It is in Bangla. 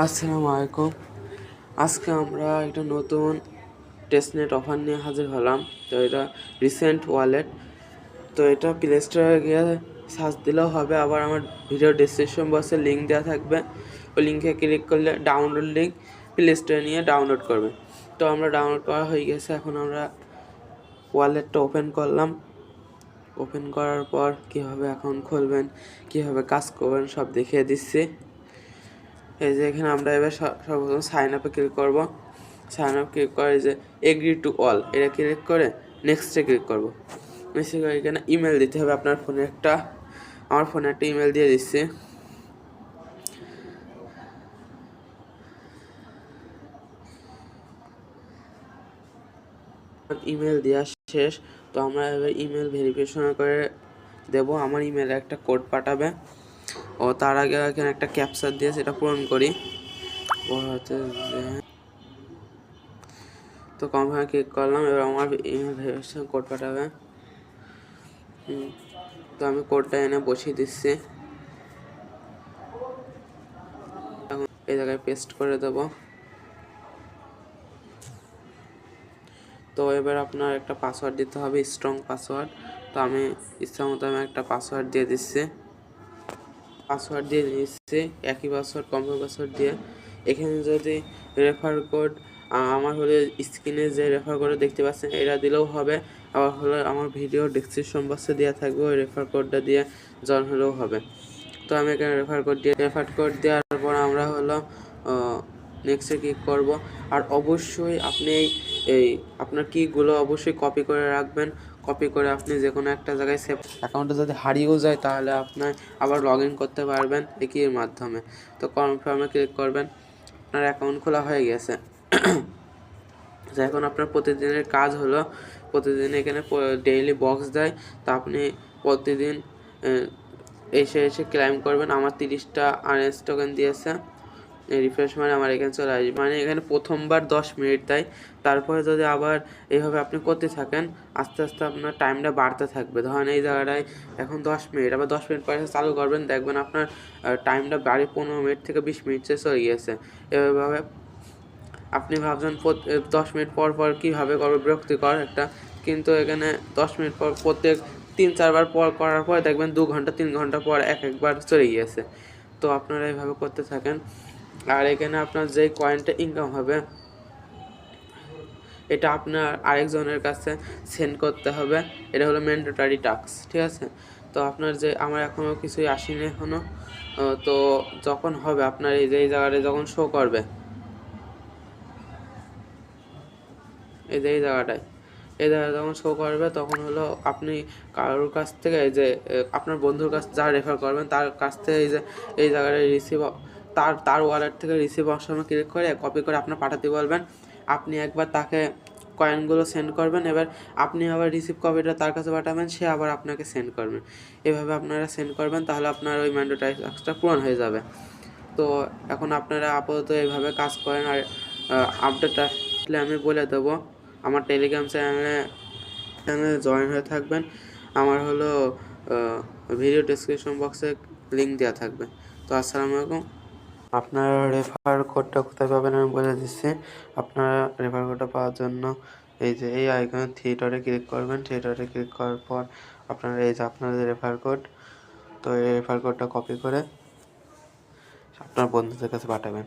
আসসালামু আলাইকুম। আজকে আমরা একটা নতুন টেস্টনেট অফার নিয়ে হাজির হলাম। তো এটা রিসেন্ট ওয়ালেট। তো এটা প্লে স্টোরে গিয়ে সার্চ দিলেও হবে। আবার আমার ভিডিও ডিসক্রিপশন বক্সে লিঙ্ক দেওয়া থাকবে। ওই লিঙ্কে ক্লিক করলে ডাউনলোড লিঙ্ক প্লে স্টোরে নিয়ে ডাউনলোড করবে। তো আমরা ডাউনলোড করা হয়ে গেছে। এখন আমরা ওয়ালেটটা ওপেন করলাম। ওপেন করার পর কীভাবে অ্যাকাউন্ট খুলবেন, কীভাবে কাজ করবেন সব দেখিয়ে দিচ্ছি। এই যে এখানে আমরা এবার সর্বপ্রথম সাইন আপে ক্লিক করব। সাইন আপ ক্লিক করে যে এগ্রি টু অল এটা ক্লিক করে নেক্সটে ক্লিক করব। নেক্সটে করে এখানে ইমেল দিতে হবে আপনার ফোনে একটা। আমার ফোনে একটা ইমেল দিয়ে দিচ্ছি। ইমেল দেওয়া শেষ। তো আমরা এবার ইমেল ভেরিফিকেশন করে দেব। আমার ইমেলে একটা কোড পাঠাবে। ও তার আগে এখানে একটা ক্যাপচার দিয়ে সেটা পূরণ করি। ও হচ্ছে তো কনফার্ম ক্লিক করলাম, এবার আমার ভেরিফিকেশন কোড পাঠাবে। তো আমি কোডটা এনে বসিয়ে দিচ্ছি। এখন এই জায়গায় পেস্ট করে দেবো। তো এবার আপনার একটা পাসওয়ার্ড দিতে হবে স্ট্রং পাসওয়ার্ড তো আমি ইচ্ছা মতো আমি একটা পাসওয়ার্ড দিয়ে দিচ্ছি। পাসওয়ার্ড দিয়ে নিচ্ছে একই পাসওয়ার্ড কম্পিউটার পাসওয়ার্ড দিয়ে। এখানে যদি রেফার কোড আমার হলে স্ক্রিনে যে রেফার কোড দেখতে পাচ্ছেন, এটা দিলেও হবে। আবার হলে আমার ভিডিও ডিসক্রিপশন বক্সে দেওয়া থাকবে, ওই রেফার কোডটা দিয়ে জয়েন হলেও হবে। তো আমি এখানে রেফার কোড দিয়ে রেফার কোড দেওয়ার পর আমরা হলো নেক্সটে ক্লিক করব। আর অবশ্যই আপনি এই, আপনার কীগুলো অবশ্যই কপি করে রাখবেন। কপি করে আপনি যে কোনো একটা জায়গায় সেভ অ্যাকাউন্টে যদি হারিয়েও যায়, তাহলে আপনার আবার লগ করতে পারবেন একই মাধ্যমে। তো কনফার্মে ক্লিক করবেন, আপনার অ্যাকাউন্ট খোলা হয়ে গেছে। এখন আপনার প্রতিদিনের কাজ হলো, প্রতিদিন এখানে ডেইলি বক্স দেয়। তা আপনি প্রতিদিন এসে এসে ক্লাইম করবেন। আমার তিরিশটা আরএস টোকেন দিয়েছে। রিফ্রেশ মানে আমার এখানে চলে আসবে। মানে এখানে প্রথমবার দশ মিনিট দেয় তারপরে যদি আবার এইভাবে আপনি করতে থাকেন, আস্তে আস্তে আপনার টাইমটা বাড়তে থাকবে। ধরেন এই জায়গাটায় এখন দশ মিনিট, আবার দশ মিনিট পরে চালু করবেন, দেখবেন আপনার টাইমটা বাড়ি পনেরো মিনিট থেকে বিশ মিনিট চলে গিয়েছে। এভাবে আপনি ভাবছেন দশ মিনিট পর পর কীভাবে করবে? বিরক্তিকর একটা। কিন্তু এখানে দশ মিনিট পর প্রত্যেক তিন চারবার পর করার পর দেখবেন দু ঘণ্টা, তিন ঘণ্টা পর এক একবার চলে গিয়েছে। তো আপনারা এইভাবে করতে থাকেন। আর এখানে আপনার যেই কয়েনটা ইনকাম হবে, এটা আপনার আরেকজনের কাছে সেন্ড করতে হবে। এটা হলো ম্যান্ডেটারি টাস্ক ঠিক আছে? তো আপনার যে, আমার এখনও কিছুই আসেনি এখনও তো যখন হবে আপনার এই যে, এই জায়গাটা যখন শো করবে, এই যে, এই জায়গাটায়, এই জায়গায় যখন শো করবে, তখন হলো আপনি কারোর কাছ থেকে এই যে আপনার বন্ধুর কাছ যা রেফার করবেন, তার কাছ থেকে এই যে, এই জায়গাটায় রিসিভ তার তার ওয়ালেট থেকে রিসিভ অপশনে ক্লিক করে কপি করে আপনার পাঠাতে বলবেন। আপনি একবার তাকে কয়েনগুলো সেন্ড করবেন। এবার আপনি আবার রিসিভ কপিটা তার কাছে পাঠাবেন, সে আবার আপনাকে সেন্ড করবে। এভাবে আপনারা সেন্ড করবেন, তাহলে আপনার ওই ম্যান্ডেটারি টাস্কটা পূরণ হয়ে যাবে। তো এখন আপনারা আপাতত এইভাবে কাজ করেন। আর আপডেট আসলে আমি বলে দেবো। আমার টেলিগ্রাম চ্যানেলে চ্যানেলে জয়েন হয়ে থাকবেন। আমার হলো ভিডিও ডিসক্রিপশন বক্সে লিঙ্ক দেওয়া থাকবে। তো আসসালামু আলাইকুম। আপনার রেফার কোডটা কোথায় পাবেন আমি বলে দিচ্ছি। আপনারা রেফার কোডটা পাওয়ার জন্য এই যে এই আইকনে থিয়েটারে ক্লিক করবেন। থিয়েটারে ক্লিক করার পর আপনারা এই যে আপনাদের রেফার কোড তো এই রেফার কোডটা কপি করে আপনার বন্ধুদের কাছে পাঠাবেন।